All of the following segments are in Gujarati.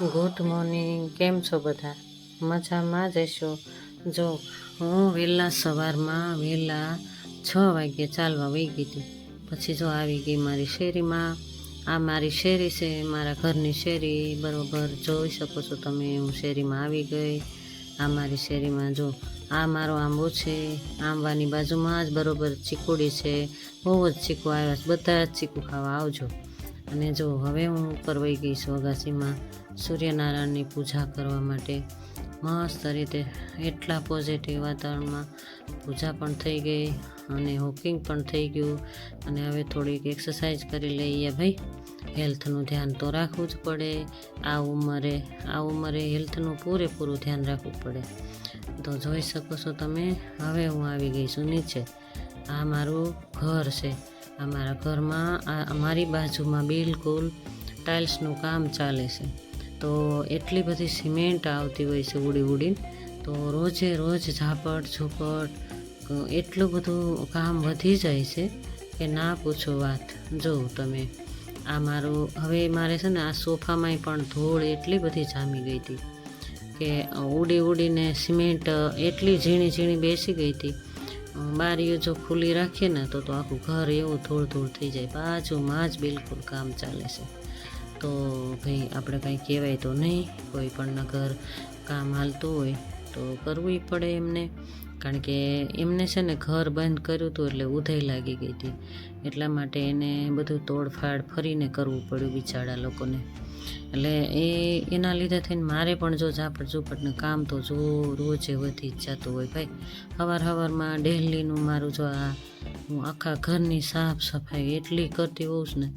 ગુડ મોર્નિંગ કેમ છો બધા? મજામાં જ હશો? જો, હું વહેલા સવારમાં વહેલા છ વાગ્યે ચાલવા વહી ગઈ પછી જો આવી ગઈ મારી શેરીમાં. આ મારી શેરી છે, મારા ઘરની શેરી. બરોબર, જોઈ શકો છો તમે, હું શેરીમાં આવી ગઈ. આ મારી શેરીમાં જો, આ મારો આંબો છે. આંબાની બાજુમાં જ બરોબર ચીકુડી છે. બહુ જ ચીકુ આવ્યા બધા જ ચીકુ ખાવા આવજો. અને જો હવે હું ઉપર વહી ગઈ છું સૂર્યનારાયણની પૂજા કરવા માટે, મસ્ત રીતે એટલા પોઝિટિવ વાતાવરણમાં પૂજા પણ થઈ ગઈ અને હોકિંગ પણ થઈ ગયું. અને હવે થોડીક એક્સરસાઇઝ કરી લઈએ ભાઈ. હેલ્થનું ધ્યાન તો રાખવું જ પડે. આ ઉંમરે આ ઉંમરે હેલ્થનું પૂરેપૂરું ધ્યાન રાખવું પડે. તો જોઈ શકો છો તમે, હવે હું આવી ગઈ છું નીચે. આ મારું ઘર છે. આ મારા ઘરમાં અમારી બાજુમાં બિલકુલ ટાઇલ્સનું કામ ચાલે છે. તો એટલી બધી સિમેન્ટ આવતી હોય છે ઉડી ઉડીને તો રોજે રોજ ઝાપટ, ઝૂપટ એટલું બધું કામ વધી જાય છે કે ના પૂછો વાત. જો તમે, આ મારું, હવે મારે છે ને આ સોફામાંય પણ ધૂળ એટલી બધી જામી ગઈ હતી કે ઉડી ઉડીને સિમેન્ટ એટલી ઝીણી ઝીણી બેસી ગઈ હતી બારીઓ જો ખુલ્લી રાખીએ ને તો તો આખું ઘર એવું ધૂળ ધૂળ થઈ જાય. બાજુમાં જ બિલકુલ કામ ચાલે છે. તો ભાઈ, આપણે કાંઈ કહેવાય તો નહીં. કોઈ પણ ઘર કામ હાલતું હોય તો કરવું પડે એમને. કારણ કે એમને છે ને ઘર બંધ કર્યું હતું એટલે ઉધાઈ લાગી ગઈ હતી. એટલા માટે એને બધું તોડફાડ ફરીને કરવું પડ્યું બિચારા લોકોને. એટલે એ, એના લીધે થઈને મારે પણ જો ઝાપટ ઝૂપટનું કામ તો જો રોજે વધી જ જતું હોય ભાઈ. સવાર સવારમાં ડેલીનું મારું જો આ, હું આખા ઘરની સાફ સફાઈ એટલી કરતી હોઉં છું ને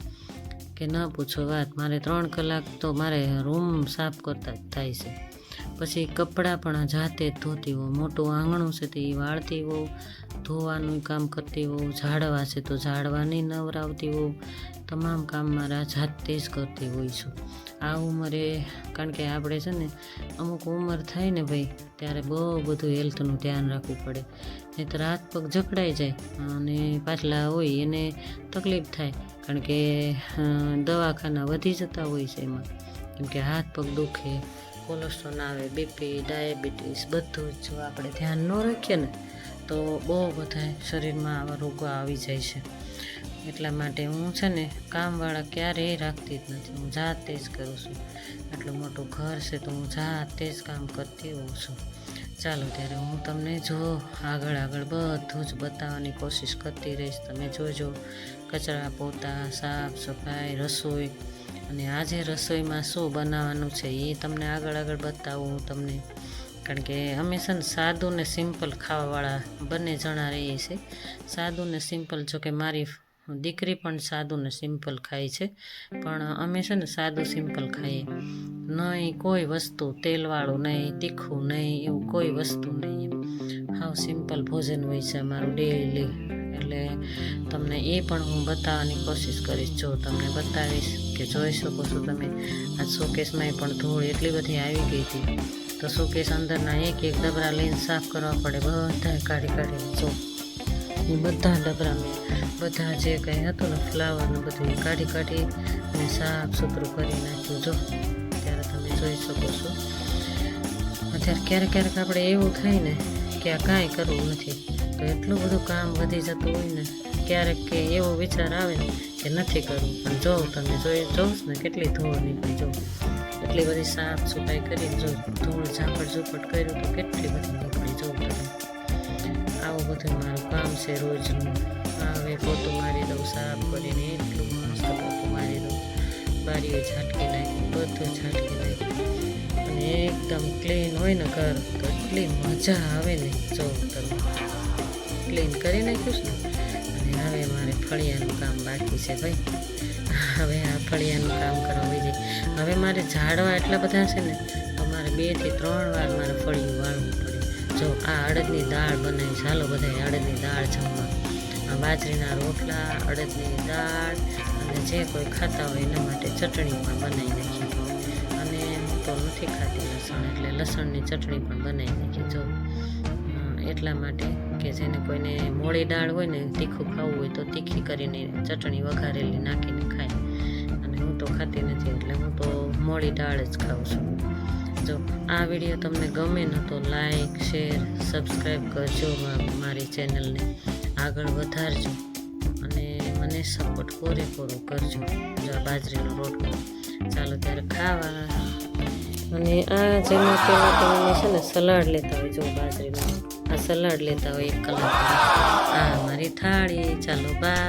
કે ન પૂછો વાત. મારે ત્રણ કલાક તો મારે રૂમ સાફ કરતા જ થાય છે. પછી કપડાં પણ જાતે જ ધોતી હોઉં. મોટું આંગણું છે તે વાળતી હોઉં. ધોવાનું કામ કરતી હોઉં. ઝાડવા છે તો ઝાડવાની નવરાવતી હોઉં. તમામ કામ મારા જાતે જ કરતી હોઈ છું. આ ઉંમરે, કારણ કે આપણે છે ને, અમુક ઉંમર થાય ને ભાઈ, ત્યારે બહુ બધું હેલ્થનું ધ્યાન રાખવું પડે. નહીંતર હાથ પગ જકડાઈ જાય અને પાછલા હોય એને તકલીફ થાય. કારણ કે દવાખાના વધી જતા હોય છે એમાં. કેમ કે હાથ પગ દુખે કોલેસ્ટ્રોલ આવે બીપી ડાયાબિટીસ બધું જ જો આપણે ધ્યાન ન રાખીએ ને, તો બહુ બધા શરીરમાં આવા રોગો આવી જાય છે. એટલા માટે હું છે ને કામવાળા ક્યારેય રાખતી જ નથી. હું જાતે જ કરું છું. આટલું મોટું ઘર છે તો હું જાતે જ કામ કરતી હોઉં છું. ચાલો ત્યારે હું તમને જો આગળ આગળ બધું જ બતાવવાની કોશિશ કરતી રહીશ. તમે જોજો, કચરા પોતા, સાફ સફાઈ, રસોઈ અને આજે રસોઈમાં શું બનાવવાનું છે એ તમને આગળ આગળ બતાવું હું તમને. કારણ કે અમે છે ને સાદું ને સિમ્પલ ખાવાવાળા બંને જણા રહીએ છીએ સાદું ને સિમ્પલ જો કે મારી દીકરી પણ સાદું ને સિમ્પલ ખાય છે. પણ અમે છે ને સાદું સિમ્પલ ખાઈએ. નહીં કોઈ વસ્તુ તેલવાળું નહીં તીખું નહીં એવું કોઈ વસ્તુ નહીં એમ. હાવ સિમ્પલ ભોજન હોય છે અમારું ડેઈલી એટલે તમને એ પણ હું બતાવવાની કોશિશ કરીશ જો તમને બતાવીશ. કે જોઈ શકો છો તમે. આ શોકેસમાંય પણ ધૂળ એટલી બધી આવી ગઈ હતી. તો શોકેસ અંદરના એક એક ડબરા લઈને સાફ કરવા પડે. બધા કાઢી કાઢી જો. એ બધા ડબરા મેં. બધા જે કંઈ હતું ને ફ્લાવરનું બધું એ કાઢી કાઢી અને સાફ સુથરું કરી નાખ્યું. જો, ત્યારે તમે જોઈ શકો છો. અત્યારે ક્યારેક ક્યારેક આપણે એવું થાય ને કે આ કાંઈ કરવું નથી. તો એટલું બધું કામ વધી જતું હોય ને, ક્યારેક કે એવો વિચાર આવે ને કે નથી કરવું. પણ જો તમે જોઈ જોઉં ને કેટલી ધૂળ નીકળી જો. એટલી બધી સાફ સફાઈ કરી જો ધૂળ ઝાપટ ઝૂપટ કર્યું તો કેટલી બધી નીકળી જો તમે. આવું બધું મારું કામ છે રોજનું. આવે પોતું મારી દઉં, સાફ કરીને એટલું મસ્ત પોતું મારી દઉં. બારીઓ ઝાટકી નાખી, બધું ઝાટકી નાખ્યું અને એકદમ ક્લીન હોય ને ઘર, તો એટલી મજા આવે ને. જો, તમે ક્લીન કરી નાખ્યું છે અને હવે મારે ફળિયાનું કામ બાકી છે ભાઈ. હવે આ ફળિયાનું કામ કરવા બીજી હવે મારે ઝાડવા એટલા બધા છે ને, તો મારે બેથી ત્રણ વાર મારે ફળિયું વાળવું પડે. જો, આ અડદની દાળ બનાવી ચાલો બધા અડદની દાળ જમવા. બાજરીના રોટલા, અડદની દાળ, અને જે કોઈ ખાતા હોય એના માટે ચટણી પણ બનાવી નાખી. હું તો નથી ખાતી લસણ એટલે લસણની ચટણી પણ બનાવી નાખી. જો એટલા માટે કે જેને કોઈને મોળી દાળ હોય ને તીખું ખાવું હોય તો તીખી કરીને ચટણી વઘારેલી નાખીને ખાય. અને હું તો ખાતી નથી એટલે હું તો મોળી દાળ જ ખાઉં છું. જો, આ વીડિયો તમને ગમે ન તો લાઈક, શેર, સબસ્ક્રાઈબ કરજો મારી ચેનલને. આગળ વધારજો અને મને સપોર્ટ પૂરેપૂરો કરજો. જો બાજરીનો રોટલો. ચાલો, ત્યારે ખાવા. અને આ જેમાં પહેલાં તમે છે ને સલાડ લેતા હોય, જો બાજરીમાં. આ સલાડ લેતા હોય એક કલાક આ મારી થાળી, ચાલો બા